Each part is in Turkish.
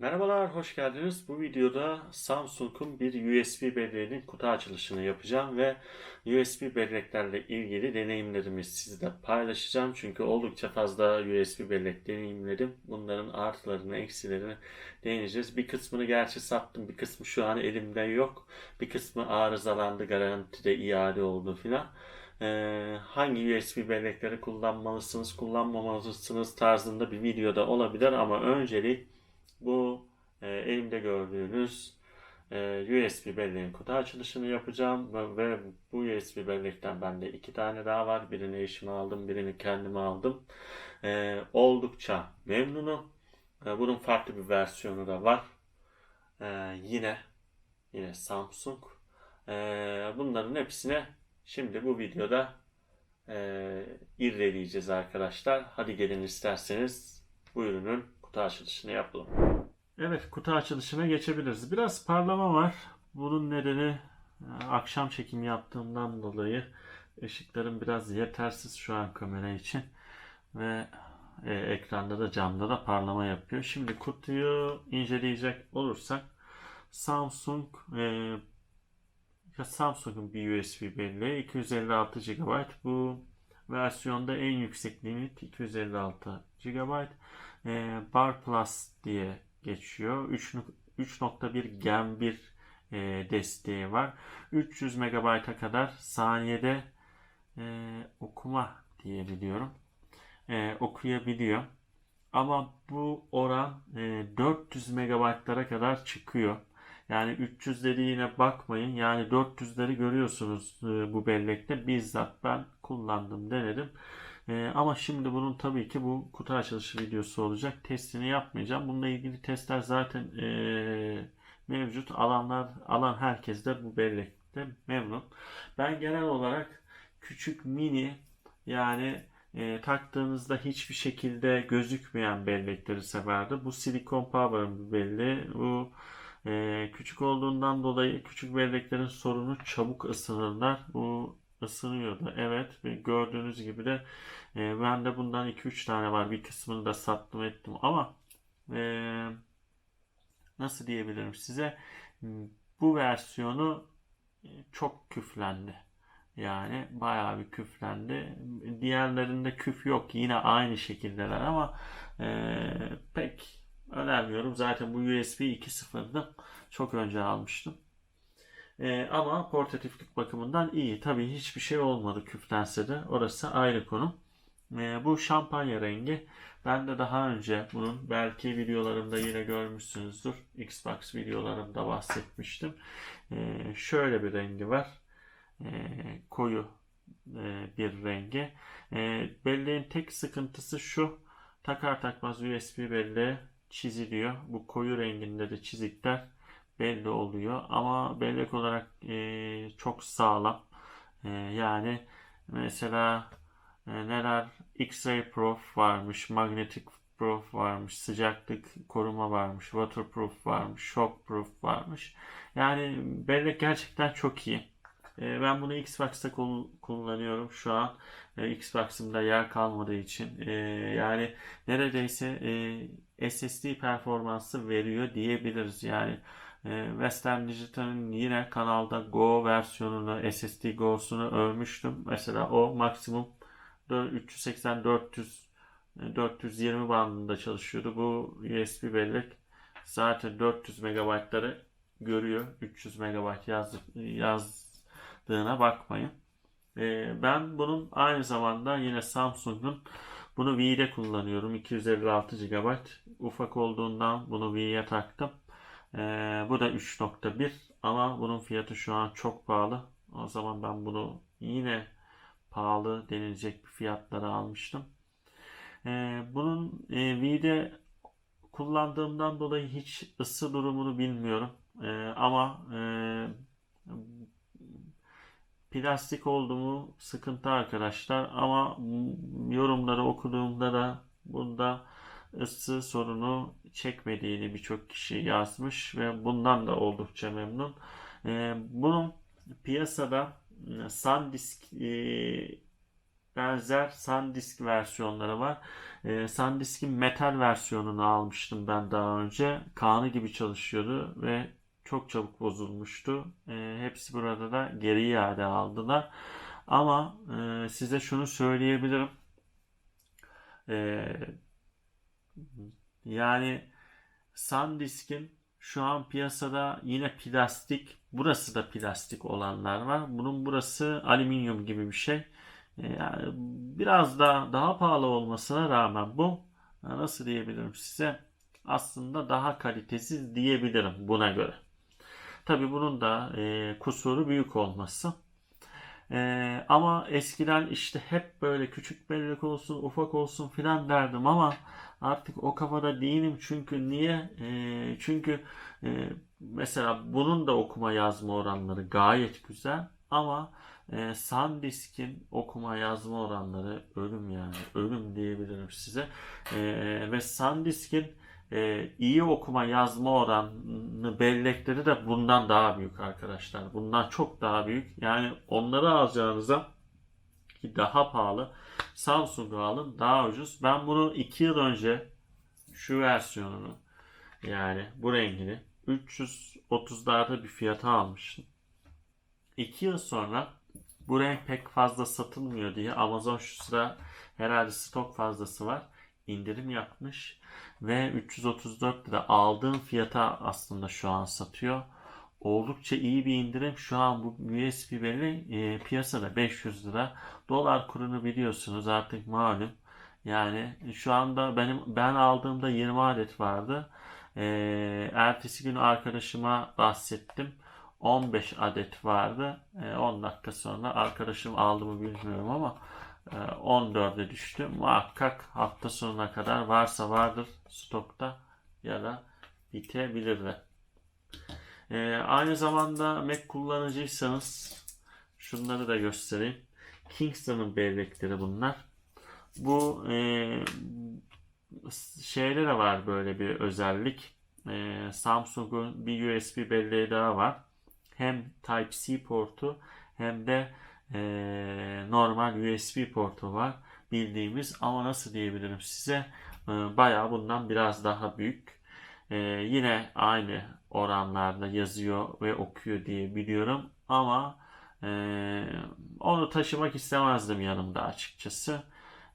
Merhabalar, hoş geldiniz. Bu videoda Samsung'un bir USB belleğinin kutu açılışını yapacağım ve USB belleklerle ilgili deneyimlerimi sizle paylaşacağım. Çünkü oldukça fazla USB bellek deneyimledim. Bunların artılarını, eksilerini değineceğiz. Bir kısmını gerçi sattım, bir kısmı şu an elimde yok. Bir kısmı arızalandı, garantide iade oldu filan. Ee, hangi USB bellekleri kullanmalısınız, kullanmamalısınız tarzında bir videoda olabilir ama öncelik bu e, elimde gördüğünüz e, USB belleğin kutu açılışını yapacağım ve, ve bu USB bellekten bende iki tane daha var. Birini eşime aldım, birini kendime aldım. E, oldukça memnunum. E, bunun farklı bir versiyonu da var. E, yine yine Samsung. E, bunların hepsine şimdi bu videoda e, irdeleyeceğiz arkadaşlar. Hadi gelin isterseniz bu ürünün kutu açılışını yapalım. Evet, kutu açılışına geçebiliriz. Biraz parlama var. Bunun nedeni e, akşam çekim yaptığımdan dolayı ışıklarım biraz yetersiz şu an kamera için ve e, ekranda da camda da parlama yapıyor. Şimdi kutuyu inceleyecek olursak Samsung e, Samsung'un bir USB belleği 256 GB. Bu versiyonda en yüksek limit 256 GB. E, Bar Plus diye geçiyor. 3 3.1 Gen 1 e, desteği var. 300 MB'a kadar saniyede e, okuma diyebiliyorum. E, okuyabiliyor. Ama bu oran e, 400 MB'lara kadar çıkıyor. Yani 300 dediğine bakmayın. Yani 400'leri görüyorsunuz e, bu bellekte. Bizzat ben kullandım, denedim. Ee, ama şimdi bunun tabii ki bu kutu açılışı videosu olacak. Testini yapmayacağım. Bununla ilgili testler zaten e, mevcut. Alanlar, alan herkes de bu bellekte memnun. Ben genel olarak küçük mini yani e, taktığınızda hiçbir şekilde gözükmeyen bellekleri severdim. Bu silikon power'ın bir belleği. Bu e, küçük olduğundan dolayı küçük belleklerin sorunu çabuk ısınırlar. Bu ısınıyordu. Evet ve gördüğünüz gibi de e, ben de bundan 2-3 tane var. Bir kısmını da sattım ettim ama e, nasıl diyebilirim size bu versiyonu e, çok küflendi. Yani bayağı bir küflendi. Diğerlerinde küf yok. Yine aynı şekildeler ama e, pek önermiyorum. Zaten bu USB 2.0'dı. Çok önce almıştım. E, ama portatiflik bakımından iyi. Tabii hiçbir şey olmadı küflense de. Orası ayrı konu. E, bu şampanya rengi. Ben de daha önce bunun belki videolarımda yine görmüşsünüzdür. Xbox videolarımda bahsetmiştim. E, şöyle bir rengi var. E, koyu e, bir rengi. E, belleğin tek sıkıntısı şu. Takar takmaz USB belleğe çiziliyor. Bu koyu renginde de çizikler belli oluyor. Ama bellek olarak e, çok sağlam. E, yani mesela e, neler X-Ray Proof varmış, Magnetic Proof varmış, sıcaklık koruma varmış, Waterproof varmış, Shockproof varmış. Yani bellek gerçekten çok iyi. E, ben bunu Xbox'ta kullanıyorum şu an. E, Xbox'ımda yer kalmadığı için. E, yani neredeyse SSD performansı veriyor diyebiliriz. Yani Western Digital'in yine kanalda Go versiyonunu, SSD Go'sunu övmüştüm. Mesela o maksimum 380 400 420 bandında çalışıyordu. Bu USB bellek zaten 400 MB'ları görüyor. 300 MB yaz, yazdığına bakmayın. Ben bunun aynı zamanda yine Samsung'un bunu V'de kullanıyorum. 256 GB. Ufak olduğundan bunu V'ye taktım. Ee, bu da 3.1 ama bunun fiyatı şu an çok pahalı. O zaman ben bunu yine pahalı denilecek bir fiyatlara almıştım. Ee, bunun e, V'de kullandığımdan dolayı hiç ısı durumunu bilmiyorum. Ee, ama e, plastik oldu mu sıkıntı arkadaşlar. Ama yorumları okuduğumda da bunda ısı sorunu çekmediğini birçok kişi yazmış ve bundan da oldukça memnun. Ee, bunun piyasada e, SanDisk e, benzer SanDisk versiyonları var. E, SanDisk'in metal versiyonunu almıştım ben daha önce. Kanı gibi çalışıyordu ve çok çabuk bozulmuştu. E, hepsi burada da geri iade aldılar. Ama e, size şunu söyleyebilirim. E, yani SanDisk'in şu an piyasada yine plastik, burası da plastik olanlar var. Bunun burası alüminyum gibi bir şey. E, Yani biraz da daha pahalı olmasına rağmen bu nasıl diyebilirim size aslında daha kalitesiz diyebilirim buna göre. Tabii bunun da e, kusuru büyük olması. E, ama eskiden işte hep böyle küçük bellek olsun, ufak olsun filan derdim ama artık o kafada değilim çünkü niye? E, çünkü e, mesela bunun da okuma yazma oranları gayet güzel ama e, SanDisk'in okuma yazma oranları ölüm yani ölüm diyebilirim size. E, ve SanDisk'in e, iyi okuma yazma oranı bellekleri de bundan daha büyük arkadaşlar. Bundan çok daha büyük. Yani onları alacağınıza ki daha pahalı Samsung'u alın daha ucuz. Ben bunu 2 yıl önce şu versiyonunu yani bu rengini 330'larda bir fiyata almıştım. 2 yıl sonra bu renk pek fazla satılmıyor diye Amazon şu sıra herhalde stok fazlası var. İndirim yapmış ve 334 lira aldığım fiyata aslında şu an satıyor. Oldukça iyi bir indirim. Şu an bu USB belli e, piyasada 500 lira. Dolar kurunu biliyorsunuz artık malum. Yani şu anda benim ben aldığımda 20 adet vardı. E, ertesi gün arkadaşıma bahsettim. 15 adet vardı. E, 10 dakika sonra arkadaşım aldı mı bilmiyorum ama 14'e düştü. Muhakkak hafta sonuna kadar varsa vardır stokta ya da bitebilir de. E, aynı zamanda Mac kullanıcıysanız şunları da göstereyim. Kingston'ın bellekleri bunlar. Bu e, şeyde de var böyle bir özellik. E, Samsung'un bir USB belleği daha var. Hem Type-C portu hem de e, normal USB portu var bildiğimiz ama nasıl diyebilirim size e, bayağı bundan biraz daha büyük. E, yine aynı oranlarda yazıyor ve okuyor diye biliyorum ama e, onu taşımak istemezdim yanımda açıkçası.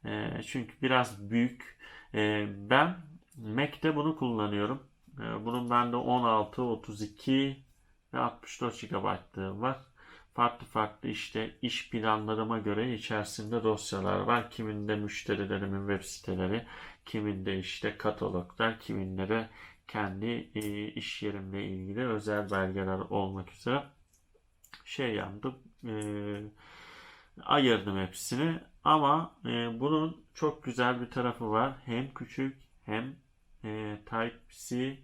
E, çünkü biraz büyük. E, ben Mac'te bunu kullanıyorum. E, bunun bende 16, 32 ve 64 GB'lığı var. Farklı farklı işte iş planlarıma göre içerisinde dosyalar var. Kiminde müşterilerimin web siteleri, kiminde işte kataloglar, kiminde de kendi e, iş yerimle ilgili özel belgeler olmak üzere şey yaptım. E, ayırdım hepsini. Ama e, bunun çok güzel bir tarafı var. Hem küçük hem e, Type-C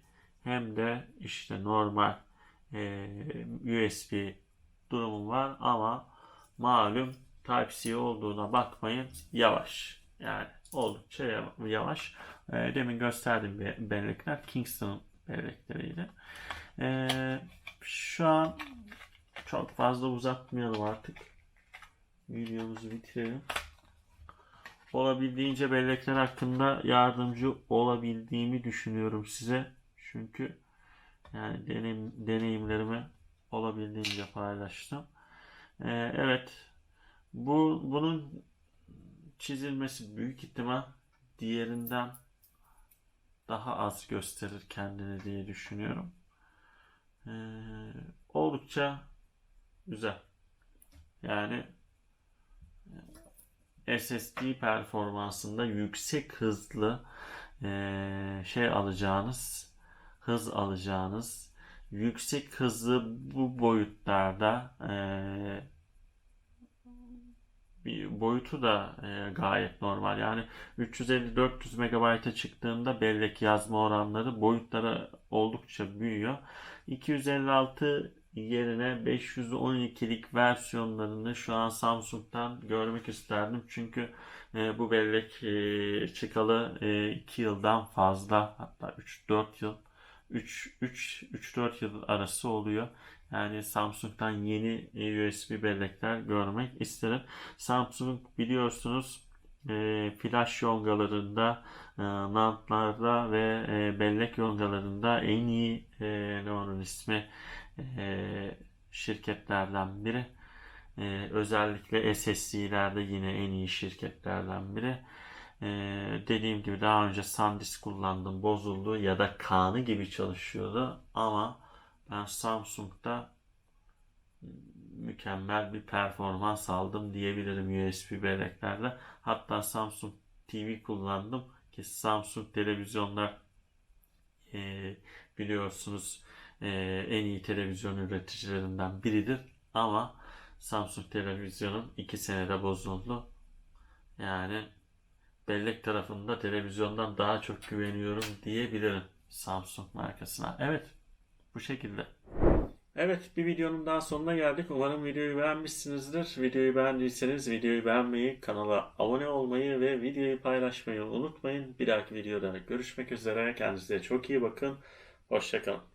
hem de işte normal USB durumu var ama malum Type-C olduğuna bakmayın yavaş. Yani oldukça yavaş. E, demin gösterdiğim be- bellekler Kingston bellekleriydi. E, şu an çok fazla uzatmayalım artık. Videomuzu bitirelim. Olabildiğince bellekler hakkında yardımcı olabildiğimi düşünüyorum size. Çünkü yani deneyim, deneyimlerimi olabildiğince paylaştım. Ee, evet. Bu bunun çizilmesi büyük ihtimal diğerinden daha az gösterir kendini diye düşünüyorum. Ee, oldukça güzel. Yani SSD performansında yüksek hızlı e, şey alacağınız, hız alacağınız, yüksek hızlı bu boyutlarda e, bir boyutu da e, gayet normal. Yani 350-400 MB'a çıktığında bellek yazma oranları boyutları oldukça büyüyor. 256 yerine 512'lik versiyonlarını şu an Samsung'dan görmek isterdim. Çünkü e, bu bellek e, çıkalı 2 yıldan fazla hatta 3-4 yıl 3 3 3-4 yıl arası oluyor. Yani Samsung'dan yeni e, USB bellekler görmek isterim. Samsung biliyorsunuz e, flash yongalarında, e, nantlarda ve e, bellek yongalarında en iyi e, ne onun ismi e, şirketlerden biri. E, özellikle SSD'lerde yine en iyi şirketlerden biri. E, dediğim gibi daha önce SanDisk kullandım, bozuldu ya da kanı gibi çalışıyordu ama ben Samsung'da mükemmel bir performans aldım diyebilirim USB belleklerle. Hatta Samsung TV kullandım ki Samsung televizyonlar e, biliyorsunuz e, en iyi televizyon üreticilerinden biridir. Ama Samsung televizyonum 2 senede bozuldu. Yani bellek tarafında televizyondan daha çok güveniyorum diyebilirim Samsung markasına. Evet bu şekilde. Evet bir videonun daha sonuna geldik. Umarım videoyu beğenmişsinizdir. Videoyu beğendiyseniz videoyu beğenmeyi, kanala abone olmayı ve videoyu paylaşmayı unutmayın. Bir dahaki videoda görüşmek üzere. Kendinize çok iyi bakın. Hoşçakalın.